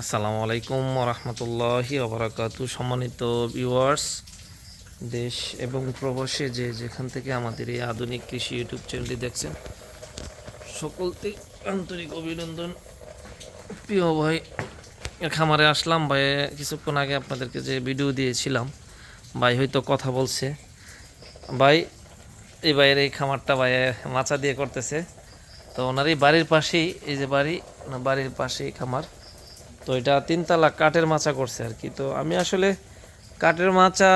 আসসালামু আলাইকুম রহমতুল্লাহি ওবরাকাতু। সম্মানিত ভিউয়ার্স দেশ এবং প্রবাসে যে যেখান থেকে আমাদের এই আধুনিক কৃষি ইউটিউব চ্যানেলটি দেখছেন, সকলকে আন্তরিক অভিনন্দন। প্রিয় ভাই খামারে আসলাম। ভাই, কিছুক্ষণ আগে আপনাদেরকে যে ভিডিও দিয়েছিলাম, ভাই হয়তো কথা বলছে। ভাই, এই ভাইয়ের এই খামারটা ভাই মাচা দিয়ে করতেছে। তো ওনার এই বাড়ির পাশেই, এই যে বাড়ি বাড়ির পাশেই খামার। তো এটা তিনতলা কাঠের মাচা করছে আর কি। তো আমি আসলে কাঠের মাচা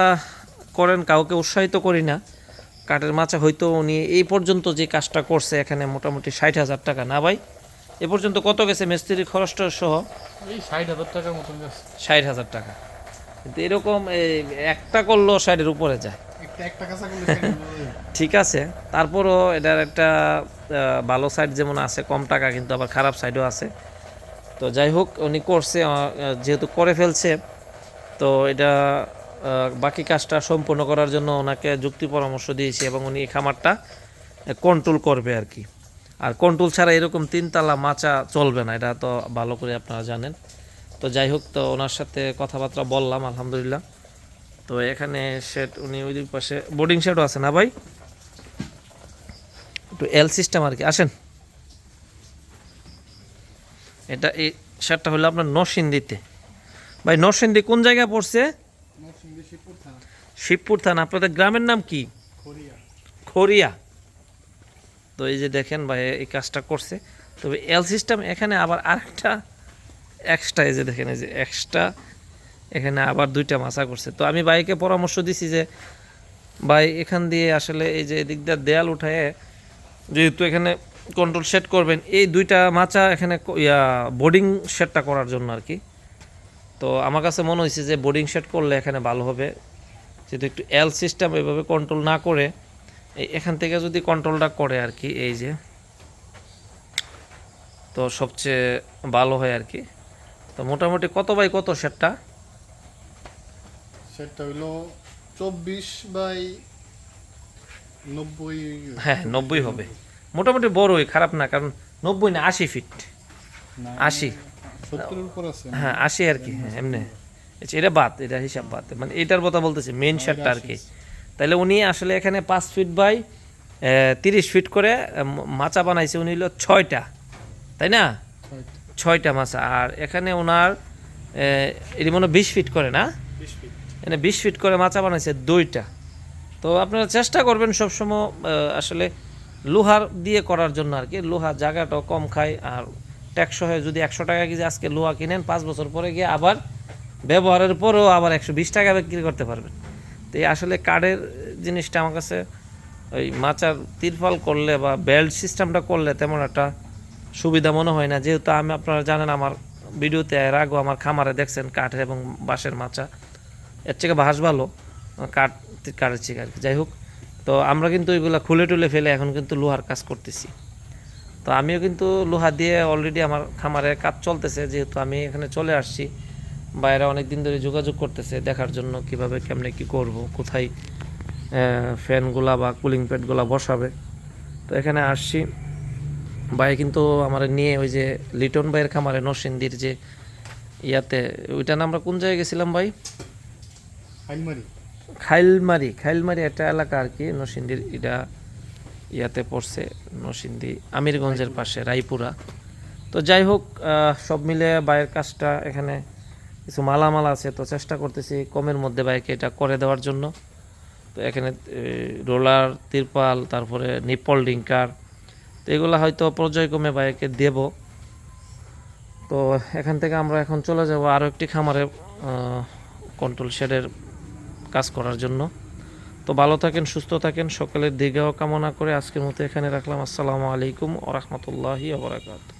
করেন কাউকে উৎসাহিত করি না। কাঠের মাচা হয়তো উনি এই পর্যন্ত যে কাজটা করছে এখানে মোটামুটি ষাট হাজার টাকা না ভাই? এ পর্যন্ত কত গেছে মিস্ত্রির খরচটা সহ? ষাট হাজার টাকার মতন গেছে। ষাট হাজার টাকা। কিন্তু এরকম এই একটা করলেও ষাটের উপরে যায়। ঠিক আছে তারপরও এটার একটা ভালো সাইড যেমন আছে কম টাকা কিন্তু আবার খারাপ সাইডও আছে। তো যাই হোক, উনি করছে যেহেতু করে ফেলছে, তো এটা বাকি কাজটা সম্পূর্ণ করার জন্য ওনাকে যুক্তি পরামর্শ দিয়েছি এবং উনি এই খামারটা কন্ট্রোল করবে আর কি। আর কন্ট্রোল ছাড়া এরকম তিনতলা মাচা চলবে না, এটা তো ভালো করে আপনারা জানেন। তো যাই হোক, তো ওনার সাথে কথাবার্তা বললাম, আলহামদুলিল্লাহ। তো এখানে শেড উনি ওই পাশে বোর্ডিং শেডও আছে না ভাই? একটু এল সিস্টেম আর কি, আসেন। এটা এই সারটা হলো আপনার নরসিংদীতে। ভাই নরসিংদী কোন জায়গায় পড়ছে? শিবপুর থানা। আপনাদের গ্রামের নাম কি? খড়িয়া। তো এই যে দেখেন ভাই এই কাজটা করছে। তবে এল সিস্টেম এখানে আবার আরেকটা এক্সট্রা এই যে দেখেন এই যে এক্সট্রা এখানে আবার দুইটা মাছা করছে। তো আমি ভাইকে পরামর্শ দিছি যে ভাই এখান দিয়ে আসলে এই যে এদিক দিয়ে দেয়াল উঠায় যেহেতু এখানে কন্ট্রোল সেট করবেন। এই দুইটা মাচা এখানে ইয়া বোর্ডিং সেটটা করার জন্য আর কি। তো আমার কাছে মনে হয়েছে যে বোর্ডিং সেট করলে এখানে ভালো হবে। যেহেতু একটু এল সিস্টেম এভাবে কন্ট্রোল না করে এখান থেকে যদি কন্ট্রোলটা করে আর কি এই যে তো সবচেয়ে ভালো হয় আর কি। তো মোটামুটি কত বাই কত সেটটা সেটটা হইল চব্বিশ বাই নব্বই। হ্যাঁ নব্বই হবে। মোটামুটি বড়ই খারাপ না কারণ নব্বই না আশি ফিট আশি। হ্যাঁ আশি আর কি হ্যাঁ এমনি। আচ্ছা, এটা বাদ এটা হিসাব বাদ। মানে এটার কথা বলতেছে মেন শার্টটা আর কি। তাহলে উনি আসলে এখানে পাঁচ ফিট বাই তিরিশ ফিট করে মাচা বানাইছে উনি হলো ছয়টা। তাই না? ছয়টা। মাচা। আর এখানে ওনার এটি মনে হয় বিশ ফিট করে না? এখানে বিশ ফিট করে মাচা বানাইছে দুইটা। তো আপনারা চেষ্টা করবেন সবসময় আসলে লোহার দিয়ে করার জন্য আর কি। লোহা জায়গাটাও কম খায় আর ট্যাক্স হয়ে। যদি একশো টাকা কেজি আজকে লোহা কিনেন, পাঁচ বছর পরে গিয়ে আবার ব্যবহারের পরেও আবার একশো বিশ টাকা বিক্রি করতে পারবেন। তো এই আসলে কার্ডের জিনিসটা আমার কাছে ওই মাচার তিরফল করলে বা বেল্ট সিস্টেমটা করলে তেমন একটা সুবিধা মনে হয় না। যেহেতু আমি, আপনারা জানেন, আমার ভিডিওতে এর আগেও আমার খামারে দেখছেন কাঠের এবং বাঁশের মাচা। এর থেকে বাঁশ ভালো, কাঠ কাঠের থেকে আর কি। যাই হোক তো আমরা কিন্তু ওইগুলো খুলে টুলে ফেলে এখন কিন্তু লোহার কাজ করতেছি। তো আমিও কিন্তু লোহা দিয়ে অলরেডি আমার খামারে কাজ চলতেছে, যেহেতু আমি এখানে চলে আসছি। বাইরে অনেক দিন ধরে যোগাযোগ করতেছে দেখার জন্য কীভাবে, কেমনে, কি করব, কোথায় ফ্যানগুলা বা কুলিং প্যাডগুলা বসাবে। তো এখানে আসছি। ভাই কিন্তু আমার নিয়ে ওই যে লিটন ভাইয়ের খামারে নরসিংদীর যে ইয়াতে ওইটা না আমরা কোন জায়গায় গেছিলাম ভাই? খাইলমারি খাইলমারি একটা এলাকা আর কি নরসিংদীর এটা ইয়াতে পড়ছে নরসিংদী আমিরগঞ্জের পাশে রায়পুরা। তো যাই হোক সব মিলে বাইরের কাজটা এখানে কিছু মালামাল আছে তো চেষ্টা করতেছি কমের মধ্যে বাইকে এটা করে দেওয়ার জন্য। তো এখানে রোলার তিরপাল তারপরে নিপল ডিঙ্কার তো এগুলো হয়তো পর্যায়ক্রমে বাইকে দেব। তো এখান থেকে আমরা এখন চলে যাব আরও একটি খামারে কন্ট্রোল শেডের কাজ করার জন্য। তো ভালো থাকেন, সুস্থ থাকেন, সকলের দীর্ঘ কামনা করে আজকের মতো এখানে রাখলাম। আসসালামু আলাইকুম ওরহমতুল্লাহি ওবরাকাত